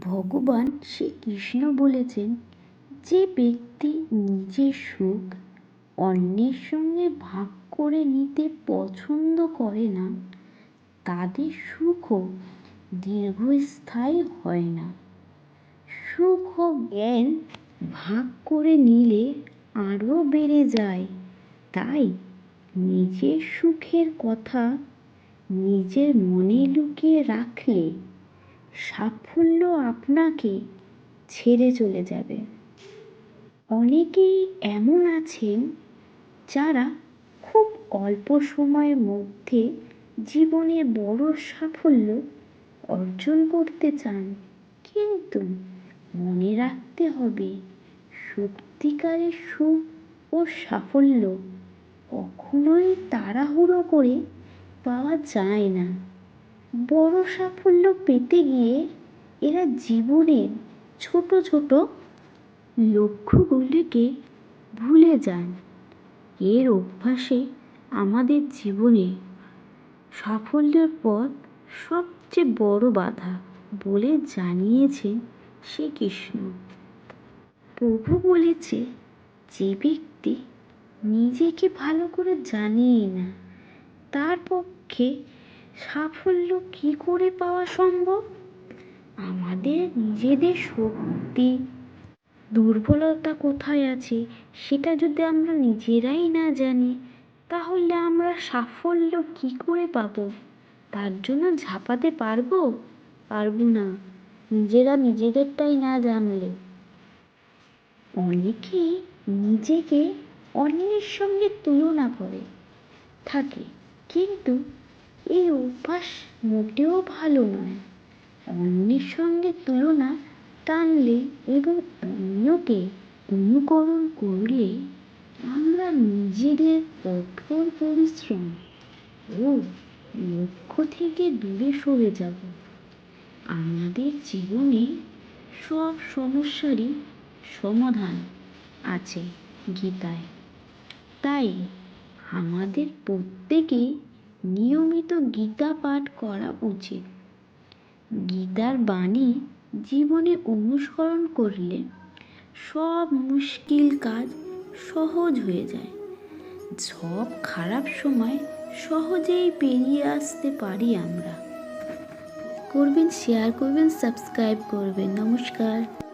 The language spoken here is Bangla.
ভগবান শ্রীকৃষ্ণ বলেছেন, যে ব্যক্তি নিজের সুখ অন্যের সঙ্গে ভাগ করে নিতে পছন্দ করে না, তাদের সুখও দীর্ঘস্থায়ী হয় না। সুখ ও জ্ঞান ভাগ করে নিলে আরও বেড়ে যায়। তাই নিজের সুখের কথা নিজের মনে লুকিয়ে রাখলে সাফল্য আপনাকে ছেড়ে চলে যাবে। অনেকেই এমন আছেন যারা খুব অল্প সময়ের মধ্যে জীবনে বড় সাফল্য অর্জন করতে চান, কিন্তু মনে রাখতে হবে সত্যিকারের সুখ ও সাফল্য কখনোই তাড়াহুড়ো করে পাওয়া যায় না। বড় সাফল্য পেতে গিয়ে এরা জীবনের ছোট ছোট লক্ষ্যগুলিকে ভুলে যান। এর অভ্যাসে আমাদের জীবনে সাফল্যের পথ সবচেয়ে বড় বাধা বলে জানিয়েছেন শ্রীকৃষ্ণ। প্রভু বলেছে, যে ব্যক্তি নিজেকে ভালো করে জানেই না, তার পক্ষে সাফল্য কী করে পাওয়া সম্ভব? আমাদের নিজেদের শক্তি, দুর্বলতা কোথায় আছে সেটা যদি আমরা নিজেরাই না জানি, তাহলে আমরা সাফল্য কী করে পাবো? তার জন্য ঝাঁপাতে পারব? পারব না। নিজেরা নিজেদেরটাই না জানলে। অনেকেই নিজেকে অন্যের সঙ্গে তুলনা করে, থাকে। কিন্তু এই অভ্যাস মোটেও ভালো নয়। অন্যের সঙ্গে তুলনা টানলে এবং অন্যকে অনুকরণ করলে আমরা নিজেদের কঠোর পরিশ্রম ও লক্ষ্য থেকে দূরে সরে যাব। আমাদের জীবনে সব সমস্যারই সমাধান আছে গীতায়। তাই আমাদের প্রত্যেকেই নিয়মিত গীতা পাঠ করা উচিত। গীতার বাণী জীবনে অনুসরণ করলে সব মুশকিল কাজ সহজ হয়ে যায়। সব খারাপ সময় সহজেই পেরিয়ে আসতে পারি আমরা। করবেন শেয়ার করবেন সাবস্ক্রাইব করবেন। নমস্কার।